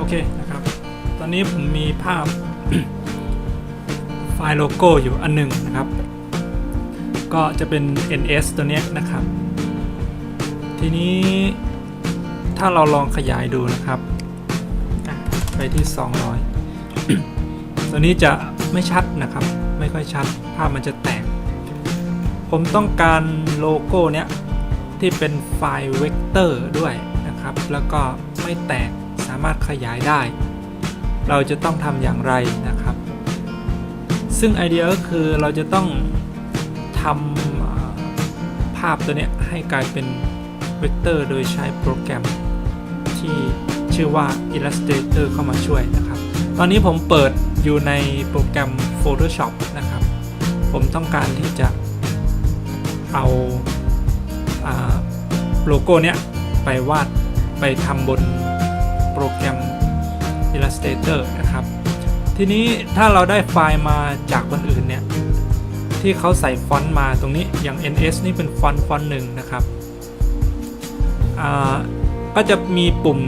โอเคนะครับ ตอนนี้ผมมีภาพไฟล์โลโก้อยู่อันหนึ่งนะครับ ก็จะเป็น ns ตัวนี้นะครับ ทีนี้ถ้าเราลองขยายดูนะครับ ไปที่ 200 ตัวนี้จะไม่ชัดนะครับ ไม่ค่อยชัด ภาพมันจะแตก ผมต้องการโลโก้เนี้ยที่เป็นไฟล์เวกเตอร์ด้วยนะครับ แล้วก็ไม่แตกามารถขยายได้ เราจะต้องทำอย่างไรนะครับ ซึ่งไอเดียก็คือเราจะต้องทำภาพตัวนี้ให้กลายเป็นเวกเตอร์โดยใช้โปรแกรมที่ชื่อว่า Illustrator เข้ามาช่วยนะครับ ตอนนี้ผมเปิดอยู่ในโปรแกรม Photoshop นะครับ ผมต้องการที่จะเอาอาโลโก้เนี้ยไปวาดไปทำบน รแกรม Illustrator นะครับ ทีนี้ถ้าเราได้ไฟล์มาจากคนอื่นเนี่ย ที่เขาใส่ฟอนต์มาตรงนี้อย่าง ns นี่เป็นฟอนต์ฟอนต์หนึ่งนะครับ ก็จะมีปุ่ม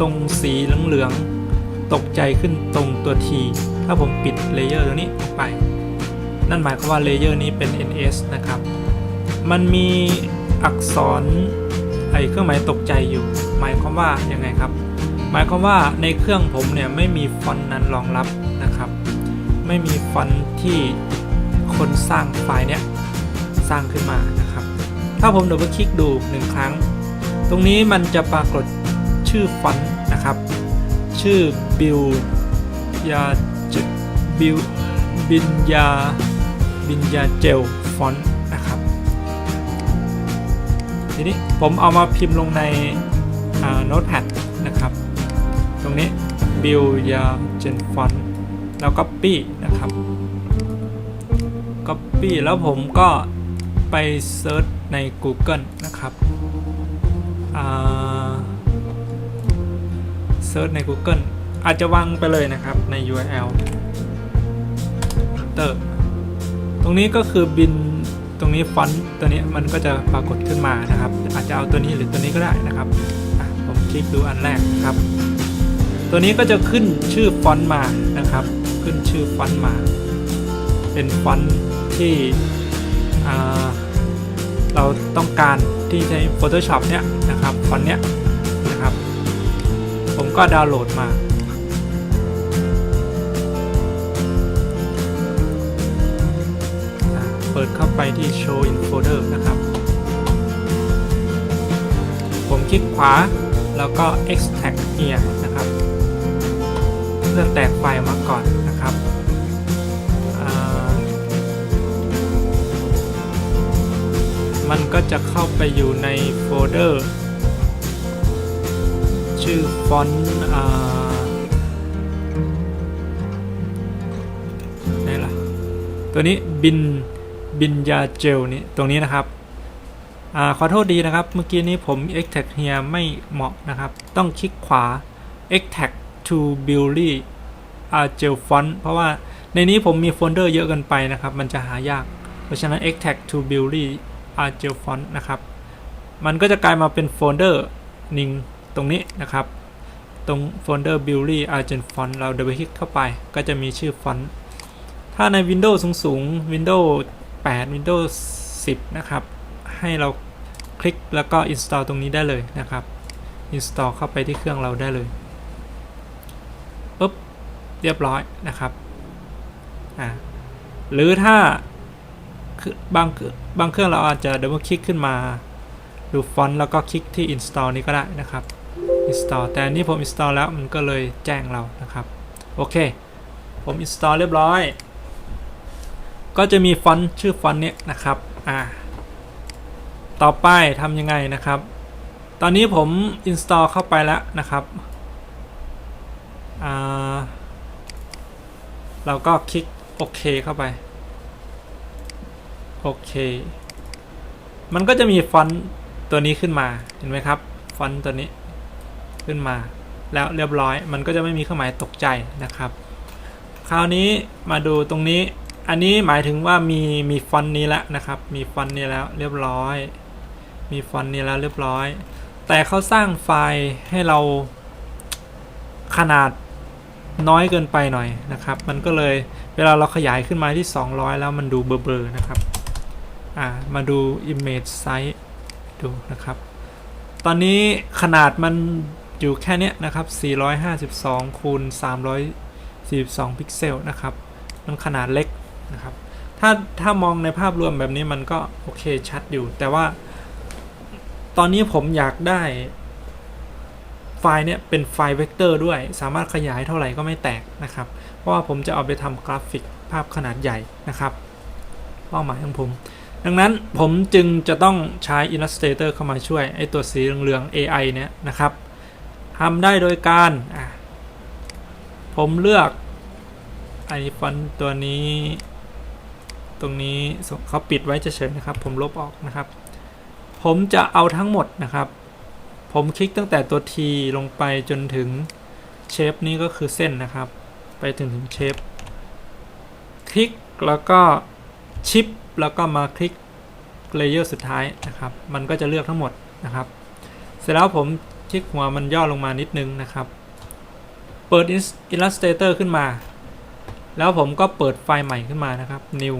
ตรงสีเหลืองๆตกใจขึ้นตรงตัว T ถ้าผมปิดเลเยอร์ตัวนี้ออกไป นั่นหมายความว่าเลเยอร์นี้เป็น ns นะครับ มันมีอักษรไอเครื่องหมายตกใจอยู่ หมายความว่ายังไงครับ หมายความว่าในเครื่องผมเนี่ยไม่มีฟอนต์นั้นรองรับนะครับ ไม่มีฟอนต์ที่คนสร้างไฟล์เนี้ยสร้างขึ้นมานะครับ ถ้าผมดับเบิลคลิกดูหนึ่งครั้ง ตรงนี้มันจะปรากฏชื่อฟอนต์นะครับ ชื่อบิลยาจบิลบินยาบินยาเจลฟอนต์นะครับ ทีนี้ผมเอามาพิมพ์ลงในโน้ตแพด รับตรงนี้ build ยา gen font แล้ว copy นะครับ copy แล้วผมก็ไปเซิร์ชใน Google นะครับเซิร์ชใน Google อาจจะวางไปเลยนะครับใน URL enter ตรงนี้ก็คือบินตรงนี้ฟอนต์ตัวนี้มันก็จะปรากฏขึ้นมานะครับ อาจจะเอาตัวนี้หรือตัวนี้ก็ได้นะครับผมคลิกดูอันแรกครับ ตัวนี้ก็จะขึ้นชื่อฟอนต์มานะครับ ขึ้นชื่อฟอนต์มา เป็นฟอนต์ที่เราต้องการที่ใช้ Photoshop เนี้ยนะครับฟอนต์เนี้ยนะครับ ผมก็ดาวน์โหลดมาอ่าเปิดเข้าไปที่ Show in Folder นะครับ ผมคลิกขวาแล้วก็ extract here นะ ครับเพื่อแตกไฟล์มาก่อนนะครับมันก็จะเข้าไปอยู่ในโฟลเดอร์ ชื่อฟอนต์อ่าไหนล่ะตัวนี้บินบินยาเจลนี่ตรงนี้นะครับอขอโทษดีนะครับ เมื่อกี้นี้ผม extract here ไม่เหมาะนะครับ ต้องคลิกขวา extract to b i l to Billy a r g e l font เพราะว่าในนี้ผมมีโฟลเดอร์เยอะเกินไปนะครับ มันจะหายาก เพราะฉะนั้น extract to b i l l y a r g e l font นะครับ มันก็จะกลายมาเป็นโฟลเดอร์นิงตรงนี้นะครับ ตรงโฟลเดอร์ b i l l y a r g e l font เราดับเบิลคลิกเข้าไป ก็จะมีชื่อฟอนต์ ถ้าใน Windows สูงๆ Windows 8 Windows 10 นะครับ ให้เราคลิกแล้วก็ install ตรงนี้ได้เลยนะครับ install เข้าไปที่เครื่องเราได้เลย เรียบร้อยนะครับอ่าหรือถ้าคือบางบางเครื่องเราอาจจะดับเบิลคลิกขึ้นมาดูฟอนต์แล้วก็คลิกที่ install นี้ก็ได้นะครับ install แต่นนี้ผม install แล้วมันก็เลยแจ้งเรานะครับ โอเค ผม install เรียบร้อย ก็จะมีฟอนต์ชื่อฟอนต์เนี้ยนะครับอ่าต่อไปทำยังไงนะครับ ตอนนี้ผม install เข้าไปแล้วนะครับอ่า เราก็คลิกโอเคเข้าไป โอเค มันก็จะมีฟอนต์ตัวนี้ขึ้นมา เห็นไหมครับ ฟอนต์ตัวนี้ขึ้นมา แล้วเรียบร้อย มันก็จะไม่มีเครื่องหมายตกใจนะครับ คราวนี้มาดูตรงนี้ อันนี้หมายถึงว่ามีมีฟอนต์นี้แล้วนะครับ มีฟอนต์นี้แล้วเรียบร้อย มีฟอนต์นี้แล้วเรียบร้อย แต่เขาสร้างไฟล์ให้เราขนาด น้อยเกินไปหน่อยนะครับ มันก็เลยเวลาเราขยายขึ้นมาที่ 200 แล้วมันดูเบลอๆนะครับอ่ามาดู image size ดูนะครับ ตอนนี้ขนาดมันอยู่แค่นี้นะครับ 452 คูณ 342 พิกเซลนะครับ มันขนาดเล็กนะครับ ถ้าถ้ามองในภาพรวมแบบนี้มันก็โอเคชัดอยู่ แต่ว่า ตอนนี้ผมอยากได้ ไฟล์เนี่ยเป็นไฟล์เวกเตอร์ด้วย สามารถขยายเท่าไหร่ก็ไม่แตกนะครับ เพราะว่าผมจะเอาไปทำกราฟิกภาพขนาดใหญ่นะครับเป้าหมายของผม ดังนั้นผมจึงจะต้องใช้ Illustrator เข้ามาช่วยไอตัวสีเหลืองๆ AI เนี่ยนะครับทำได้โดยการผมเลือกไอฟอนต์ตัวนี้ ตรงนี้เขาปิดไว้เฉยๆนะครับ ผมลบออกนะครับ ผมจะเอาทั้งหมดนะครับ ผมคลิกตั้งแต่ตัว T ลงไปจนถึงเชฟนี้ก็คือเส้นนะครับ ไปถึงถึงเชฟคลิกแล้วก็ชิปแล้วก็มาคลิกเลเยอร์สุดท้ายนะครับ มันก็จะเลือกทั้งหมดนะครับ เสร็จแล้วผมคลิกหัวมันย่อลงมานิดนึงนะครับ เปิด Illustrator ขึ้นมา แล้วผมก็เปิดไฟล์ใหม่ขึ้นมานะครับ New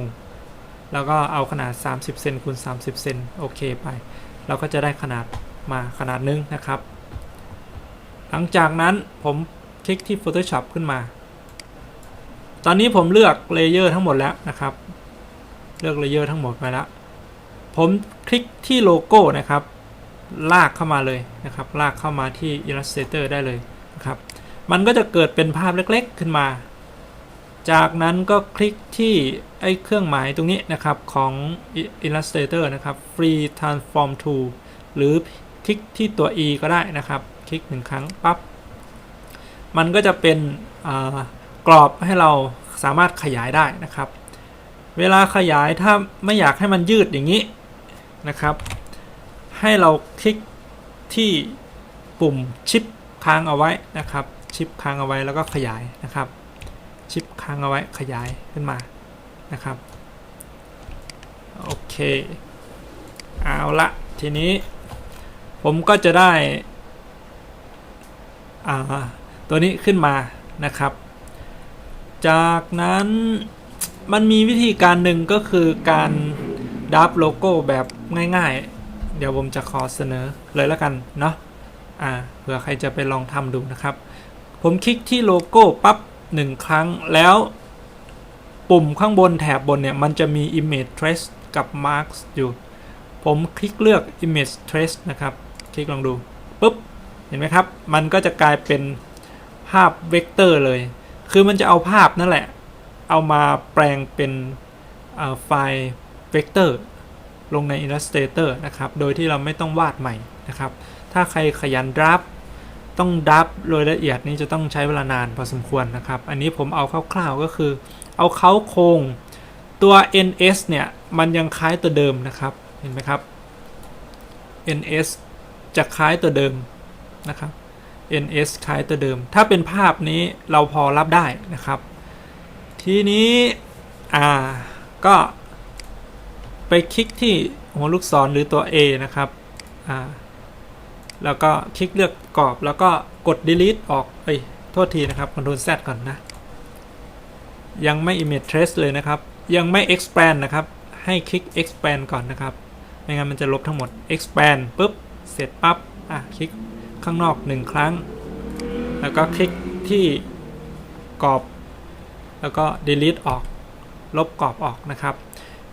แล้วก็เอาขนาด 30 เซนคูณ30 เซนโอเคไป เราก็จะได้ขนาด มาขนาดนึงนะครับ หลังจากนั้นผมคลิกที่ Photoshop ขึ้นมา ตอนนี้ผมเลือกเลเยอร์ทั้งหมดแล้วนะครับ เลือกเลเยอร์ทั้งหมดไปแล้ว ผมคลิกที่โลโก้นะครับ ลากเข้ามาเลยนะครับ ลากเข้ามาที่ Illustrator ได้เลยนะครับ มันก็จะเกิดเป็นภาพเล็กๆขึ้นมา จากนั้นก็คลิกที่ไอ้เครื่องหมายตรงนี้นะครับของ Illustrator นะครับ Free Transform Tool หรือ คลิกที่ตัว E ก็ได้นะครับ คลิกหนึ่งครั้งปับ๊บ มันก็จะเป็นกรอบให้เราสามารถขยายได้นะครับ เวลาขยายถ้าไม่อยากให้มันยืดอย่างนี้นะครับ ให้เราคลิกที่ปุ่มชิปค้างเอาไว้นะครับ ชิปค้างเอาไว้แล้วก็ขยายนะครับ ชิปค้างเอาไว้ขยายขึ้นมานะครับ โอเค เอาละทีนี้ ผมก็จะได้ตัวนี้ขึ้นมานะครับ จากนั้นมันมีวิธีการหนึ่งก็คือการดับโลโก้แบบง่ายๆ เดี๋ยวผมจะขอเสนอเลยแล้วกันเนาะอ่าเผื่อใครจะไปลองทำดูนะครับ ผมคลิกที่โลโก้ปั๊บหนึ่งครั้งแล้วปุ่มข้างบนแถบบนเนี่ย มันจะมี image trace กับ marks อยู่ ผมคลิกเลือก image trace นะครับ คลิกลองดูปุ๊บเห็นไหมครับ มันก็จะกลายเป็นภาพเวกเตอร์เลย คือมันจะเอาภาพนั่นแหละ เอามาแปลงเป็นไฟล์เวกเตอร์ลงใน Illustrator นะครับ โดยที่เราไม่ต้องวาดใหม่นะครับ ถ้าใครขยันดับต้องดับโดยละเอียดนี้จะต้องใช้เวลานานพอสมควรนะครับ อันนี้ผมเอาคร่าวๆก็คือ เอาเขาโครงตัว ns เนี่ย มันยังคล้ายตัวเดิมนะครับ เห็นไหมครับ ns จะคล้ายตัวเดิมนะครับ ns คล้ายตัวเดิม ถ้าเป็นภาพนี้เราพอรับได้นะครับ ทีนี้อ่าก็ไปคลิกที่หัวลูกศรหรือตัว A นะครับอ่าแล้วก็คลิกเลือกกรอบแล้วก็กด delete ออกเอ้ยโทษทีนะครับ Ctrl Z ก่อนนะ ยังไม่ image trace เลยนะครับ ยังไม่ expand นะครับ ให้คลิก expand ก่อนนะครับ ไม่งั้นมันจะลบทั้งหมด expand ปุ๊บ เสร็จปั๊บอะคลิกข้างนอก 1 ครั้ง แล้วก็คลิกที่กรอบ แล้วก็ delete ออก ลบกรอบออกนะครับ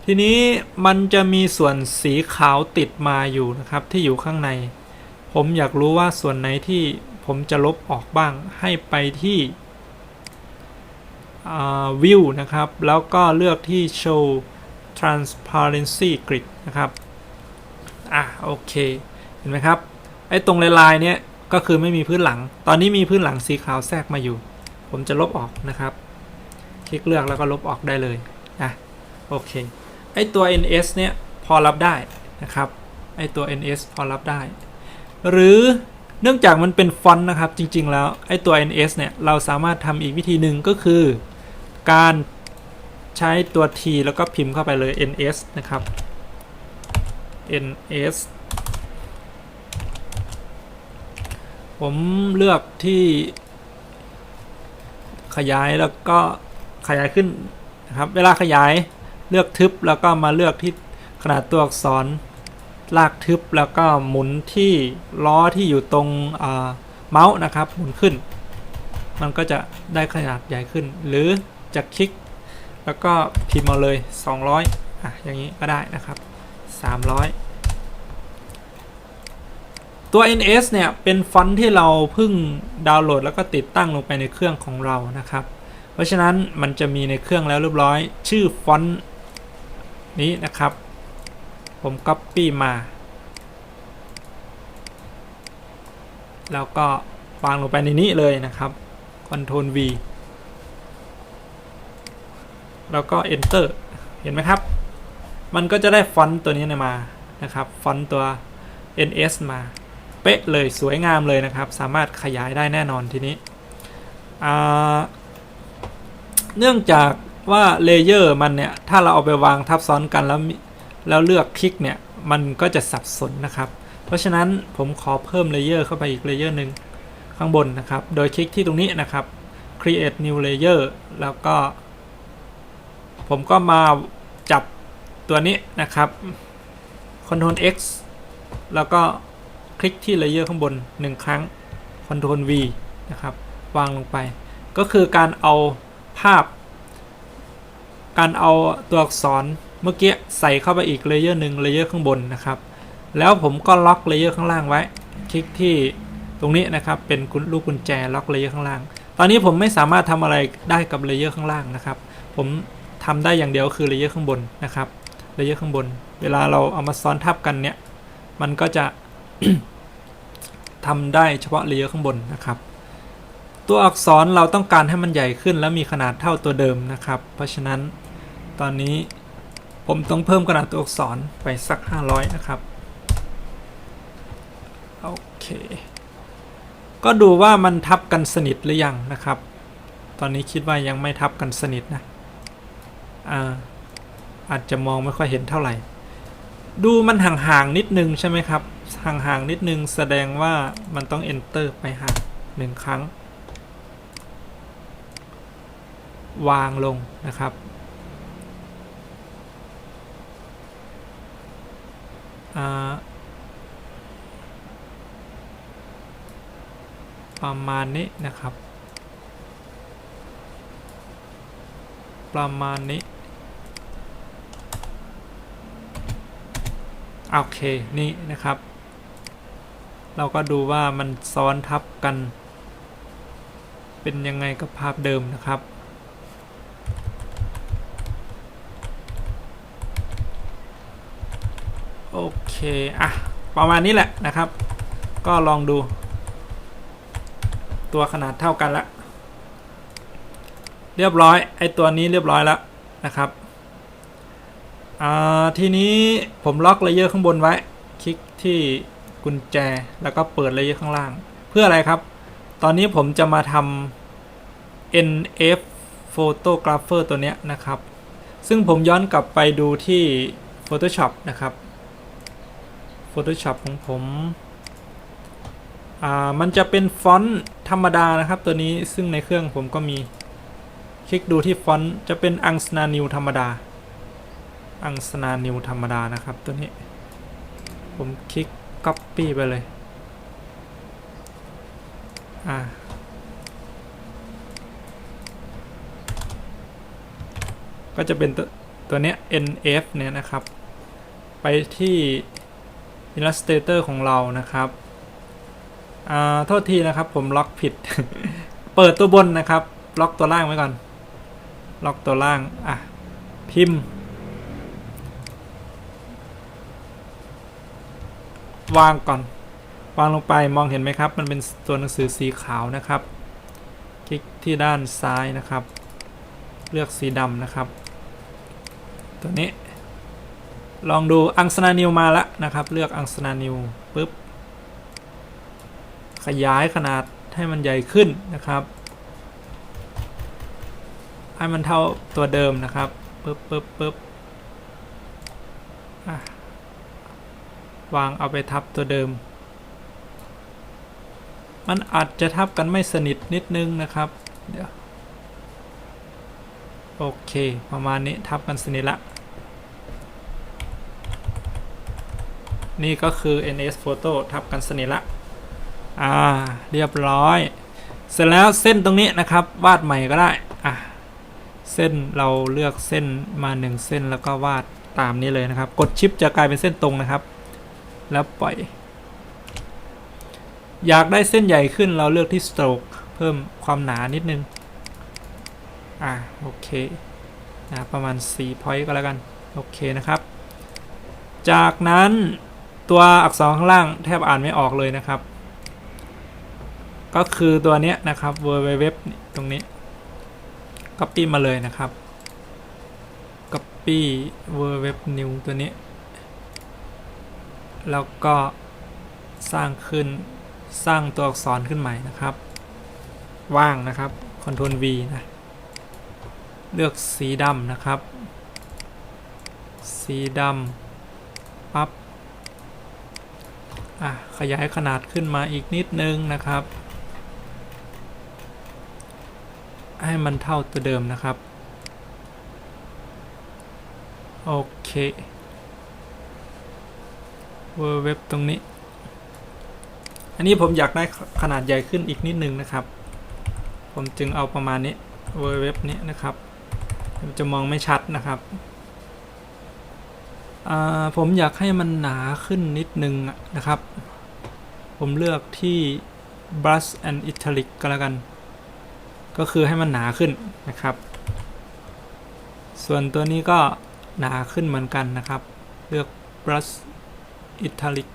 ทีนี้มันจะมีส่วนสีขาวติดมาอยู่นะครับที่อยู่ข้างใน ผมอยากรู้ว่าส่วนไหนที่ผมจะลบออกบ้างให้ไปที่วิวนะครับ แล้วก็เลือกที่ show transparency grid นะครับ อะ โอเค ห็นไหมครับไอ้ตรงลายๆเนี้ยก็คือไม่มีพื้นหลัง ตอนนี้มีพื้นหลังสีขาวแทรกมาอยู่ ผมจะลบออกนะครับ คลิกเลือกแล้วก็ลบออกได้เลยนะโอเคไอ้ตัว ns เนี่ยพอรับได้นะครับไอ้ตัว ns พอรับได้ หรือเนื่องจากมันเป็นฟอนต์นะครับจริงๆแล้วไอ้ตัว ns เนี่ยเราสามารถทำอีกวิธีหนึ่งก็คือ การใช้ตัว t แล้วก็พิมพ์เข้าไปเลย ns นะครับ ns ผมเลือกที่ ขยายแล้วก็ขยายขึ้นนะครับเวลาขยายเลือกทึบแล้วก็มาเลือกที่ขนาดตัวอักษรลากทึบแล้วก็หมุนที่ล้อที่อยู่ตรงเมาส์นะครับ หมุนขึ้น มันก็จะได้ขนาดใหญ่ขึ้น หรือจะคลิก แล้วก็พิมพ์มาเลย 200อะอย่างนี้ก็ได้นะครับ 300 ตัว NS เนี่ยเป็นฟอนต์ที่เราเพิ่งดาวน์โหลดแล้วก็ติดตั้งลงไปในเครื่องของเรานะครับ เพราะฉะนั้นมันจะมีในเครื่องแล้วเรียบร้อย ชื่อฟอนต์นี้นะครับ ผม Copy มา แล้วก็วางลงไปในนี้เลยนะครับ Ctrl V แล้วก็ Enter เห็นไหมครับ มันก็จะได้ฟอนต์ตัวนี้มานะครับ ฟอนต์ตัว NS มา ป๊ะเลยสวยงามเลยนะครับ สามารถขยายได้แน่นอนทีนี้ เนื่องจากว่าเลเยอร์มันเนี่ย ถ้าเราเอาไปวางทับซ้อนกันแล้วแล้วเลือกคลิกเนี่ย มันก็จะสับสนนะครับ เพราะฉะนั้นผมขอเพิ่มเลเยอร์เข้าไปอีกเลเยอร์หนึ่งข้างบนนะครับ โดยคลิกที่ตรงนี้นะครับ create new layer แล้วก็ ผมก็มาจับตัวนี้นะครับ Ctrl X แล้วก็ คลิกที่เลเยอร์ข้างบน 1 ครั้ง Ctrl V นะครับ วางลงไป ก็คือการเอาภาพ การเอาตัวอักษรเมื่อกี้ใส่เข้าไปอีกเลเยอร์หนึ่งเลเยอร์ข้างบนนะครับ แล้วผมก็ล็อกเลเยอร์ข้างล่างไว้ คลิกที่ตรงนี้นะครับเป็นลูกกุญแจล็อกเลเยอร์ข้างล่าง ตอนนี้ผมไม่สามารถทำอะไรได้กับเลเยอร์ข้างล่างนะครับ ผมทำได้อย่างเดียวคือเลเยอร์ข้างบนนะครับเลเยอร์ข้างบน เวลาเราเอามาซ้อนทับกันเนี่ย มันก็จะ ทำได้เฉพาะเลเยอร์ข้างบนนะครับ ตัวอักษรเราต้องการให้มันใหญ่ขึ้น และมีขนาดเท่าตัวเดิมนะครับ เพราะฉะนั้นตอนนี้ผมต้องเพิ่มขนาดตัวอักษรไปสัก 500 นะครับโอเค ก็ดูว่ามันทับกันสนิทหรือยังนะครับ ตอนนี้คิดว่ายังไม่ทับกันสนิทนะอ่าอาจจะมองไม่ค่อยเห็นเท่าไหร่ ดูมันห่างๆนิดนึงใช่ไหมครับ ห่างๆนิดนึงแสดงว่ามันต้อง enter ไปห่าหนึ่งครั้ง วางลงนะครับประมาณนี้นะครับ ประมาณนี้ โอเค นี่นะครับ เราก็ดูว่ามันซ้อนทับกัน เป็นยังไงกับภาพเดิมนะครับโอเคอะประมาณนี้แหละนะครับ ก็ลองดู ตัวขนาดเท่ากันแล้วเรียบร้อยไอตัวนี้เรียบร้อยแล้วนะครับอ่าทีนี้ผมล็อกเลเยอร์ข้างบนไว้ คลิกที่ กุญแจแล้วก็เปิดเลเยอร์ข้างล่าง เพื่ออะไรครับ ตอนนี้ผมจะมาทำ NF Photographer ตัวเนี้ยนะครับ ซึ่งผมย้อนกลับไปดูที่ Photoshop นะครับ Photoshop ของผมมันจะเป็นฟอนต์ธรรมดานะครับ ตัวนี้ซึ่งในเครื่องผมก็มีคลิกดูที่ฟอนต์จะเป็นอังสนานิวธรรมดา อังสนานิวธรรมดานะครับตัวนี้ ผมคลิก Copy ไปเลย อ่าก็จะเป็นตัวตัวเนี้ย NF เนี่ยนะครับ ไปที่ Illustrator ของเรานะครับอ่าโทษทีนะครับผมล็อกผิด เปิดตัวบนนะครับ ล็อกตัวล่างไว้ก่อน ล็อกตัวล่าง อะ พิมพ์ วางก่อน วางลงไปมองเห็นไหมครับ มันเป็นตัวหนังสือสีขาวนะครับ คลิกที่ด้านซ้ายนะครับ เลือกสีดำนะครับ ตัวนี้ ลองดูอังสนานิวมาล้วนะครับ เลือกอังสนานิวปุ๊บ ขยายขนาดให้มันใหญ่ขึ้นนะครับ ให้มันเท่าตัวเดิมนะครับปึ๊บปึ๊บปึ๊บอะ วางเอาไปทับตัวเดิม มันอาจจะทับกันไม่สนิทนิดนึงนะครับ เดี๋ยว โอเค ประมาณนี้ทับกันสนิทละ นี่ก็คือ NS Photo ทับกันสนิทละ อ่า เรียบร้อย เสร็จแล้วเส้นตรงนี้นะครับ วาดใหม่ก็ได้ อะ เส้นเราเลือกเส้นมาหนึ่งเส้นแล้วก็วาดตามนี้เลยนะครับ กดชิปจะกลายเป็นเส้นตรงนะครับ แล้วปล่อย อยากได้เส้นใหญ่ขึ้นเราเลือกที่ stroke เพิ่มความหนานิดนึง อ่าโอเคนะประมาณ 4 point ก็แล้วกัน โอเคนะครับ จากนั้นตัวอักษรข้างล่างแทบอ่านไม่ออกเลยนะครับ ก็คือตัวเนี้ยนะครับ www ตรงนี้ copy มาเลยนะครับ copy www new ตัวนี้ แล้วก็สร้างขึ้นสร้างตัวอักษรขึ้นใหม่นะครับ ว่างนะครับ Ctrl V นะเลือกสีดำนะครับ สีดำปั๊บอะขยายขนาดขึ้นมาอีกนิดนึงนะครับ ให้มันเท่าตัวเดิมนะครับ โอเค เวอร์เว็บตรงนี้ อันนี้ผมอยากได้ขนาดใหญ่ขึ้นอีกนิดนึงนะครับ ผมจึงเอาประมาณนี้เวอร์เว็บนี้นะครับจะมองไม่ชัดนะครับอ่าผมอยากให้มันหนาขึ้นนิดนึงนะครับ ผมเลือกที่ brush and italic ก็แล้วกัน ก็คือให้มันหนาขึ้นนะครับ ส่วนตัวนี้ก็หนาขึ้นเหมือนกันนะครับ เลือก brush italic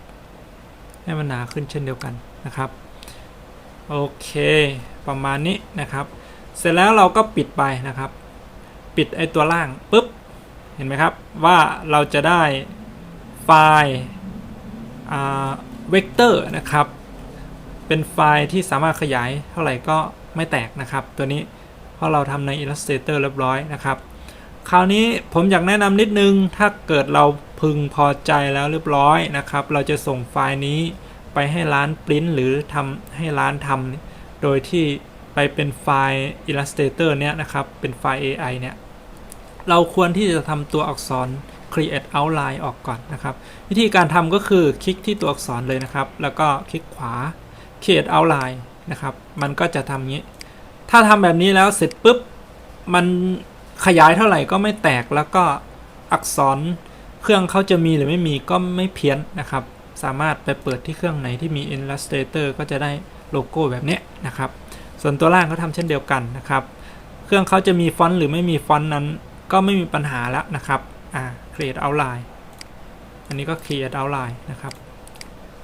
ให้มันหนาขึ้นเช่นเดียวกันนะครับ โอเค ประมาณนี้นะครับ เสร็จแล้วเราก็ปิดไปนะครับ ปิดไอตัวล่างปุ๊บ เห็นไหมครับ ว่าเราจะได้ไฟล์เวกเตอร์นะครับ เป็นไฟล์ที่สามารถขยายเท่าไหร่ก็ไม่แตกนะครับ ตัวนี้เพราะเราทำใน Illustrator เรียบร้อยนะครับ คราวนี้ผมอยากแนะนำนิดนึง ถ้าเกิดเราพึงพอใจแล้วเรียบร้อยนะครับ เราจะส่งไฟล์นี้ไปให้ร้านปริ้นหรือทำให้ร้านทำโดยที่ไปเป็นไฟล์ Illustrator เนี้ยนะครับ เป็นไฟล์ AI เนี่ย เราควรที่จะทำตัวอักษร create outline ออกก่อนนะครับ วิธีการทำก็คือคลิกที่ตัวอักษรเลยนะครับ แล้วก็คลิกขวา create outline นะครับ มันก็จะทำงี้ ถ้าทำแบบนี้แล้วเสร็จปุ๊บ มัน ขยายเท่าไหร่ก็ไม่แตกแล้วก็อักษรเครื่องเขาจะมีหรือไม่มีก็ไม่เพี้ยนนะครับ สามารถไปเปิดที่เครื่องไหนที่มี Illustrator ก็จะได้โลโก้แบบนี้นะครับ ส่วนตัวล่างก็ทำเช่นเดียวกันนะครับ เครื่องเขาจะมีฟอนต์หรือไม่มีฟอนต์นั้น ก็ไม่มีปัญหาแล้วนะครับอ่า create outline อันนี้ก็ create outline นะครับ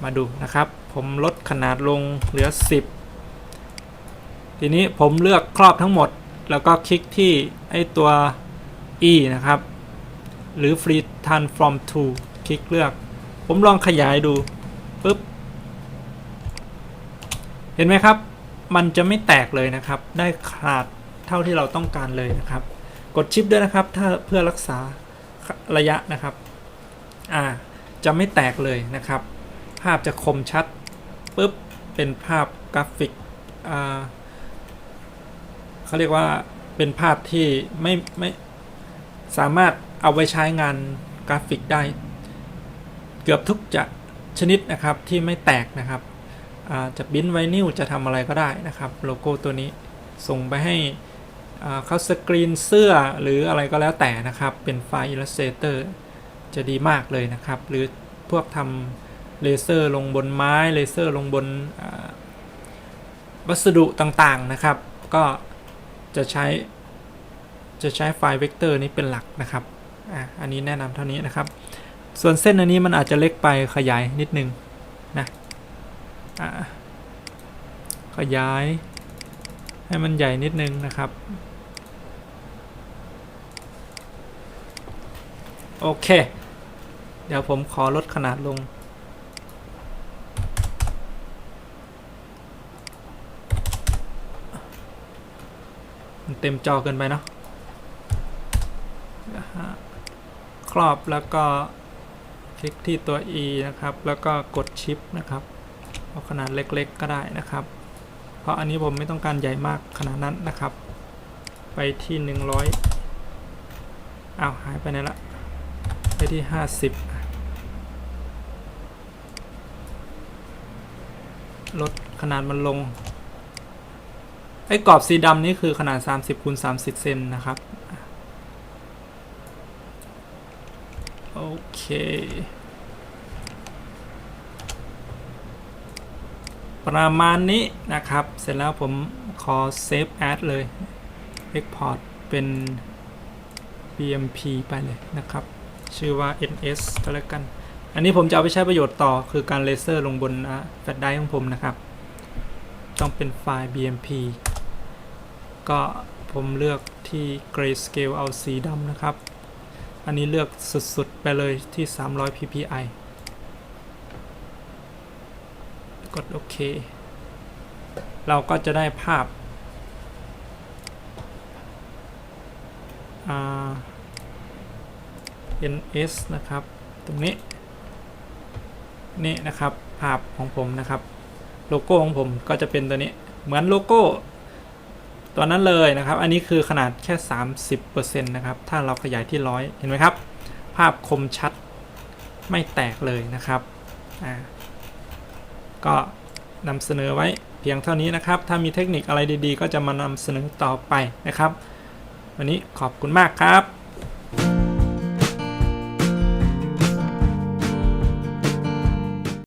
มาดูนะครับ ผมลดขนาดลงเหลือ 10 ทีนี้ผมเลือกครอบทั้งหมด แล้วก็คลิกที่ไอตัว e นะครับ หรือ free transform to คลิกเลือก ผมลองขยายดูปุ๊บ เห็นไหมครับ มันจะไม่แตกเลยนะครับ ได้ขนาดเท่าที่เราต้องการเลยนะครับ กดชิปด้วยนะครับ ถ้าเพื่อรักษาระยะนะครับ อ่า จะไม่แตกเลยนะครับ ภาพจะคมชัดปุ๊บ เป็นภาพกราฟิก อ่า เขาเรียกว่าเป็นภาพที่ไม่ไม่สามารถเอาไว้ใช้งานกราฟิกได้ เกือบทุกจะชนิดนะครับที่ไม่แตกนะครับจะบินไวนิลจะทำอะไรก็ได้นะครับโลโก้ตัวนี้ส่งไปให้เขาสกรีนเสื้อหรืออะไรก็แล้วแต่นะครับ เป็นไฟล์ Illustrator จะดีมากเลยนะครับ หรือพวกทำเลเซอร์ลงบนไม้เลเซอร์ลงบนวัสดุต่างๆนะครับ ก็ จะใช้ จะใช้ไฟล์เวกเตอร์นี้เป็นหลักนะครับอะอันนี้แนะนำเท่านี้นะครับ ส่วนเส้นอันนี้มันอาจจะเล็กไปขยายนิดนึงนะอะขยาย ให้มันใหญ่นิดนึงนะครับ โอเค เดี๋ยวผมขอลดขนาดลง เต็มจอเกินไปเนาะครอบแล้วก็คลิกที่ตัว E นะครับ แล้วก็กดชิปนะครับเอาขนาดเล็กๆก็ได้นะครับ เพราะอันนี้ผมไม่ต้องการใหญ่มากขนาดนั้นนะครับ ไปที่ 100อ้าวหายไปไหนละ ไปที่ห้าสิบลดขนาดมันลง ไอ้กรอบสีดำนี่คือขนาด 30คูณ30 เซนนะครับ โอเค ประมาณนี้นะครับ เสร็จแล้วผมขอ save as เลย export เป็น BMP ไปเลยนะครับ ชื่อว่า NS ก็แล้วกัน อันนี้ผมจะเอาไปใช้ประโยชน์ต่อคือการเลเซอร์ลงบนแฟลชไดร์ของผมนะครับ ต้องเป็นไฟล์ BMP ก็ผมเลือกที่ Grayscale เอาสีดำนะครับ อันนี้เลือกสุดๆ ไปเลยที่ 300 ppi กดโอเค เราก็จะได้ภาพา ns นะครับ ตรงนี้ นี่นะครับ ภาพของผมนะครับ โลโก้ของผมก็จะเป็นตัวนี้ เหมือนโลโก้ ตัวนั้นเลยนะครับ อันนี้คือขนาดแค่ 30%นะครับ ถ้าเราขยายที่ร้อยเห็นไหมครับ ภาพคมชัดไม่แตกเลยนะครับอ่าก็นำเสนอไว้เพียงเท่านี้นะครับ ถ้ามีเทคนิคอะไรดีๆ ก็จะมานำเสนอต่อไปนะครับ วันนี้ขอบคุณมากครับ